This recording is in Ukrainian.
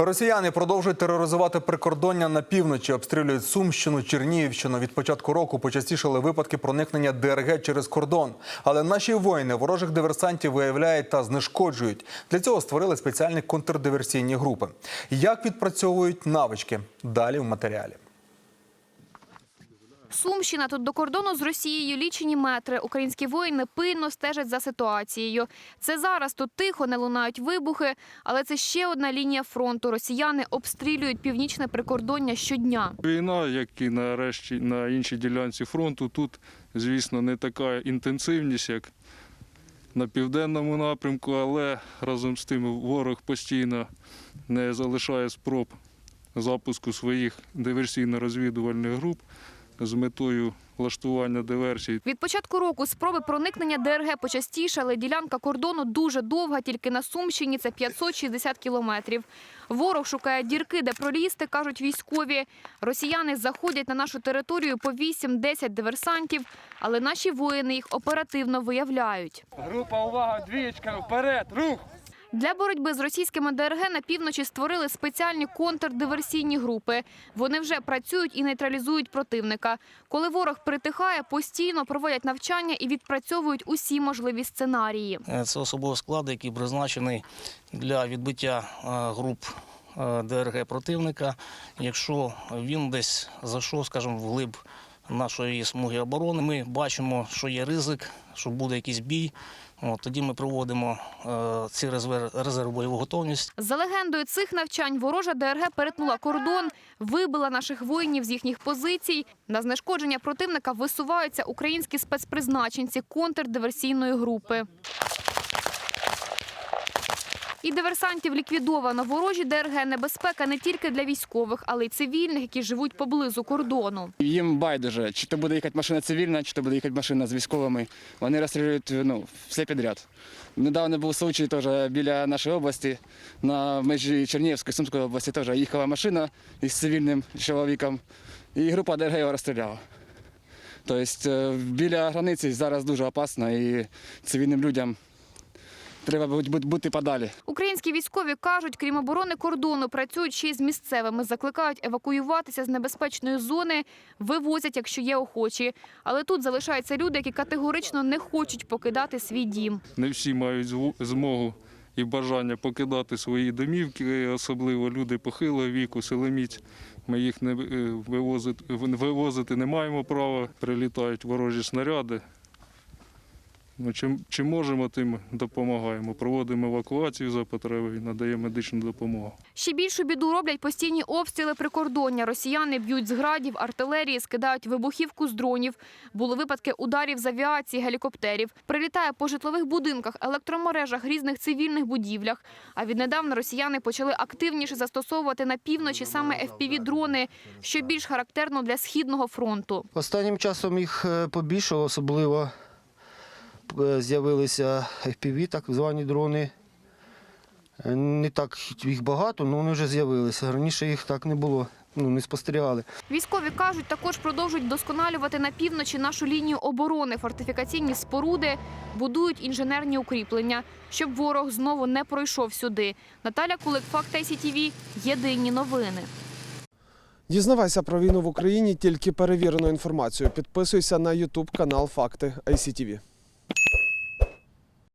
Росіяни продовжують тероризувати прикордоння на півночі, обстрілюють Сумщину, Чернігівщину. Від початку року почастішали випадки проникнення ДРГ через кордон. Але наші воїни ворожих диверсантів виявляють та знешкоджують. Для цього створили спеціальні контрдиверсійні групи. Як відпрацьовують навички? Далі в матеріалі. Сумщина тут до кордону з Росією лічені метри. Українські воїни пильно стежать за ситуацією. Це зараз тут тихо, не лунають вибухи, але це ще одна лінія фронту. Росіяни обстрілюють північне прикордоння щодня. Війна, як і на решті на іншій ділянці фронту, тут, звісно, не така інтенсивність, як на південному напрямку, але разом з тим ворог постійно не залишає спроб запуску своїх диверсійно-розвідувальних груп з метою влаштування диверсій. Від початку року спроби проникнення ДРГ почастішали. Ділянка кордону дуже довга, тільки на Сумщині це 560 кілометрів. Ворог шукає дірки, де пролізти, кажуть військові. Росіяни заходять на нашу територію по 8-10 диверсантів, але наші воїни їх оперативно виявляють. Група, увага, двієчка, вперед, рух! Для боротьби з російськими ДРГ на півночі створили спеціальні контрдиверсійні групи. Вони вже працюють і нейтралізують противника. Коли ворог притихає, постійно проводять навчання і відпрацьовують усі можливі сценарії. Е, Це особовий склад, який призначений для відбиття е, груп е, ДРГ противника. Якщо він десь зайшов, скажімо, вглиб нашої смуги оборони, ми бачимо, що є ризик, що буде якийсь бій. От, тоді ми проводимо е, ці резерв, резерв бойову готовність. За легендою цих навчань ворожа ДРГ перетнула кордон, вибила наших воїнів з їхніх позицій. На знешкодження противника висуваються українські спецпризначенці контрдиверсійної групи. І диверсантів ліквідовано. Ворожі ДРГ небезпека не тільки для військових, але й цивільних, які живуть поблизу кордону. Їм байдуже, чи то буде їхати машина цивільна, чи то буде їхати машина з військовими. Вони розстрілюють ну, все підряд. Недавно був случай теж біля нашої області, на межі Чернігівської, Сумської області теж їхала машина із цивільним чоловіком, і група ДРГ його розстріляла. Тобто е, біля границі зараз дуже опасно і цивільним людям треба бути- бути подалі. Українські військові кажуть, крім оборони кордону, працюють ще й з місцевими, закликають евакуюватися з небезпечної зони, вивозять, якщо є охочі. Але тут залишаються люди, які категорично не хочуть покидати свій дім. Не всі мають зву- змогу і бажання покидати свої домівки, особливо люди похилого віку, силоміць. Ми їх не е, вивозити, вивозити не маємо права. Прилітають ворожі снаряди. Ну, чим, чим можемо, тим допомагаємо. Проводимо евакуацію за потреби і надаємо медичну допомогу. Ще більшу біду роблять постійні обстріли прикордоння. Росіяни б'ють з градів, артилерії, скидають вибухівку з дронів. Були випадки ударів з авіації, гелікоптерів. Прилітає по житлових будинках, електромережах, різних цивільних будівлях. А віднедавна росіяни почали активніше застосовувати на півночі саме FPV-дрони, що більш характерно для східного фронту. Останнім часом їх е, побільшало, особливо з'явилися FPV, так звані дрони. Е, Не так їх багато, але вони вже з'явилися. Раніше їх так не було, ну, не спостерігали. Військові кажуть, також продовжують вдосконалювати на півночі нашу лінію оборони, фортифікаційні споруди, будують інженерні укріплення, щоб ворог знову не пройшов сюди. Наталя Кулик, Факт ICTV, Єдині новини. Дізнавайся про війну в Україні тільки перевірену інформацію. Підписуйся на Ютуб канал Факти ICTV.